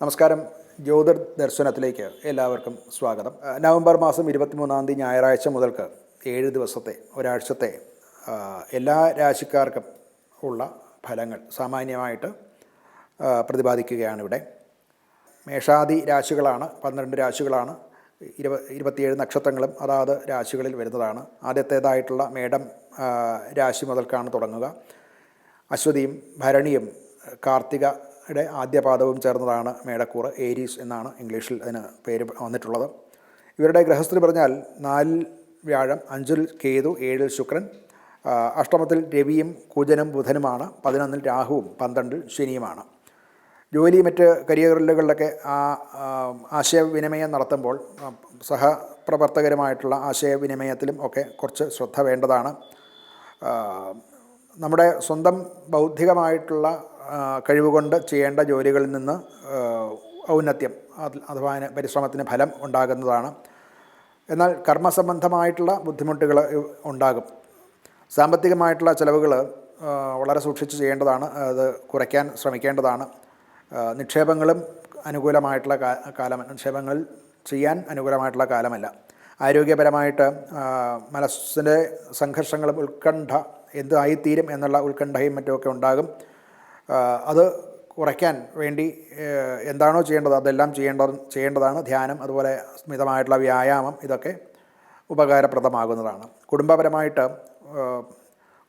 നമസ്കാരം. ജ്യോതിർ ദർശനത്തിലേക്ക് എല്ലാവർക്കും സ്വാഗതം. നവംബർ മാസം ഇരുപത്തിമൂന്നാം തീയതി ഞായറാഴ്ച മുതൽക്ക് ഏഴ് ദിവസത്തെ ഒരാഴ്ചത്തെ എല്ലാ രാശിക്കാർക്കും ഉള്ള ഫലങ്ങൾ സാമാന്യമായിട്ട് പ്രതിപാദിക്കുകയാണ് ഇവിടെ. മേഷാദി രാശികളാണ് പന്ത്രണ്ട് രാശികളാണ് ഇരുപ ഇരുപത്തിയേഴ് നക്ഷത്രങ്ങളും അതാത് രാശികളിൽ വരുന്നതാണ്. ആദ്യത്തേതായിട്ടുള്ള മേടം രാശി മുതൽക്കാണ് തുടങ്ങുക. അശ്വതിയും ഭരണിയും കാർത്തികയുടെ ആദ്യ പാദവും ചേർന്നതാണ് മേടക്കൂറ് ഏരീസ് എന്നാണ് ഇംഗ്ലീഷിൽ അതിന് പേര് വന്നിട്ടുള്ളത്. ഇവരുടെ ഗ്രഹസ്ഥിതി പറഞ്ഞാൽ നാലിൽ വ്യാഴം അഞ്ചിൽ കേതു ഏഴിൽ ശുക്രൻ അഷ്ടമത്തിൽ രവിയും കുജനും ബുധനുമാണ് പതിനൊന്നിൽ രാഹുവും പന്ത്രണ്ടിൽ ശനിയുമാണ്. ജോലി മറ്റ് കരിയറുകളിലൊക്കെ ആ ആശയവിനിമയം നടത്തുമ്പോൾ സഹപ്രവർത്തകരുമായിട്ടുള്ള ആശയവിനിമയത്തിലും ഒക്കെ കുറച്ച് ശ്രദ്ധ വേണ്ടതാണ്. നമ്മുടെ സ്വന്തം ബൗദ്ധികമായിട്ടുള്ള കഴിവുകൊണ്ട് ചെയ്യേണ്ട ജോലികളിൽ നിന്ന് ഔന്നത്യം അഥവാ പരിശ്രമത്തിന് ഫലം ഉണ്ടാകുന്നതാണ്. എന്നാൽ കർമ്മസംബന്ധമായിട്ടുള്ള ബുദ്ധിമുട്ടുകൾ ഉണ്ടാകും. സാമ്പത്തികമായിട്ടുള്ള ചിലവുകൾ വളരെ സൂക്ഷിച്ച് ചെയ്യേണ്ടതാണ് അത് കുറയ്ക്കാൻ ശ്രമിക്കേണ്ടതാണ്. നിക്ഷേപങ്ങളും അനുകൂലമായിട്ടുള്ള കാലം നിക്ഷേപങ്ങൾ ചെയ്യാൻ അനുകൂലമായിട്ടുള്ള കാലമല്ല. ആരോഗ്യപരമായിട്ട് മനസ്സിന്റെ സംഘർഷങ്ങളും ഉത്കണ്ഠ എന്തായിത്തീരും എന്നുള്ള ഉത്കണ്ഠയും മറ്റുമൊക്കെ ഉണ്ടാകും. അത് കുറയ്ക്കാൻ വേണ്ടി എന്താണോ ചെയ്യേണ്ടത് അതെല്ലാം ചെയ്യേണ്ട ചെയ്യേണ്ടതാണ്. ധ്യാനം അതുപോലെ മിതമായിട്ടുള്ള വ്യായാമം ഇതൊക്കെ ഉപകാരപ്രദമാകുന്നതാണ്. കുടുംബപരമായിട്ട്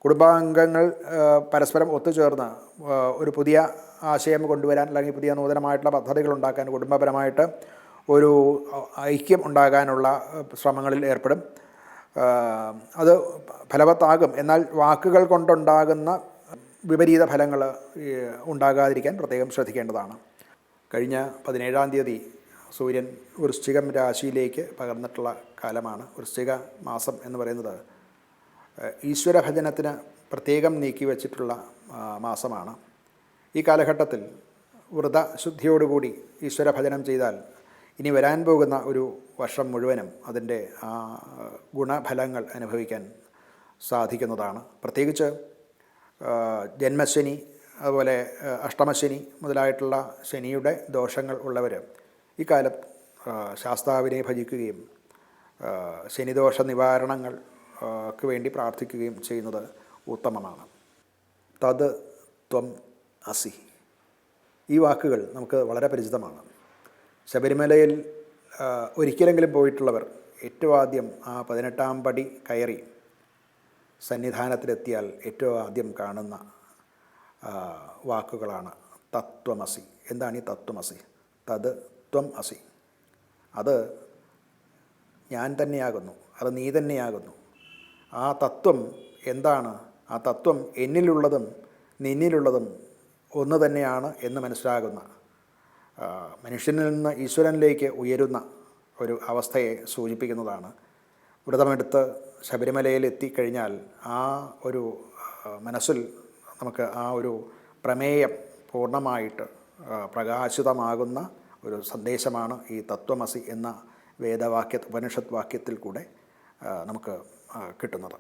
കുടുംബാംഗങ്ങൾ പരസ്പരം ഒത്തുചേർന്ന് ഒരു പുതിയ ആശയം കൊണ്ടുവരാൻ അല്ലെങ്കിൽ പുതിയ നൂതനമായിട്ടുള്ള പദ്ധതികൾ ഉണ്ടാക്കാൻ കുടുംബപരമായിട്ട് ഒരു ഐക്യം ഉണ്ടാകാനുള്ള ശ്രമങ്ങളിൽ ഏർപ്പെടും. അത് ഫലവത്താകും. എന്നാൽ വാക്കുകൾ കൊണ്ടുണ്ടാകുന്ന വിപരീത ഫലങ്ങൾ ഉണ്ടാകാതിരിക്കാൻ പ്രത്യേകം ശ്രദ്ധിക്കേണ്ടതാണ്. കഴിഞ്ഞ പതിനേഴാം തീയതി സൂര്യൻ വൃശ്ചികം രാശിയിലേക്ക് പകർന്നിട്ടുള്ള കാലമാണ്. വൃശ്ചിക മാസം എന്ന് പറയുന്നത് ഈശ്വര ഈശ്വരഭജനത്തിന് പ്രത്യേകം നീക്കി വച്ചിട്ടുള്ള മാസമാണ്. ഈ കാലഘട്ടത്തിൽ വ്രതശുദ്ധിയോടുകൂടി ഈശ്വരഭജനം ചെയ്താൽ ഇനി വരാൻ പോകുന്ന ഒരു വർഷം മുഴുവനും അതിന്റെ ഗുണഫലങ്ങൾ അനുഭവിക്കാൻ സാധിക്കുന്നതാണ്. പ്രത്യേകിച്ച് ജന്മശനി അതുപോലെ അഷ്ടമശനി മുതലായിട്ടുള്ള ശനിയുടെ ദോഷങ്ങൾ ഉള്ളവർ ഈ കാലം ശാസ്താവിനെ ഭജിക്കുകയും ശനിദോഷ നിവാരണങ്ങൾ ക്ക് വേണ്ടി പ്രാർത്ഥിക്കുകയും ചെയ്യുന്നത് ഉത്തമമാണ്. തത് ത്വം അസി. ഈ വാക്കുകൾ നമുക്ക് വളരെ പരിചിതമാണ്. ശബരിമലയിൽ ഒരിക്കലെങ്കിലും പോയിട്ടുള്ളവർ ഏറ്റവും ആദ്യം ആ പതിനെട്ടാം പടി കയറി സന്നിധാനത്തിലെത്തിയാൽ ഏറ്റവും ആദ്യം കാണുന്ന വാക്കുകളാണ് തത്വമസി. എന്താണ് ഈ തത്വമസി? തത് ത്വം അസി. അത് ഞാൻ തന്നെയാകുന്നു അത് നീ തന്നെയാകുന്നു. ആ തത്വം എന്താണ്? ആ തത്വം എന്നിലുള്ളതും നിന്നിലുള്ളതും ഒന്ന് തന്നെയാണ് എന്ന് മനസ്സിലാകുന്ന മനുഷ്യനിൽ നിന്ന് ഈശ്വരനിലേക്ക് ഉയരുന്ന ഒരു അവസ്ഥയെ സൂചിപ്പിക്കുന്നതാണ്. വ്രതമെടുത്ത് ശബരിമലയിൽ എത്തിക്കഴിഞ്ഞാൽ ആ ഒരു മനസ്സിൽ നമുക്ക് ആ ഒരു പ്രമേയം പൂർണമായിട്ട് പ്രകാശിതമാകുന്ന ഒരു സന്ദേശമാണ് ഈ തത്വമസി എന്ന വേദവാക്യ ഉപനിഷത്ത് വാക്യത്തിൽ കൂടെ നമുക്ക് കിട്ടുന്നത്.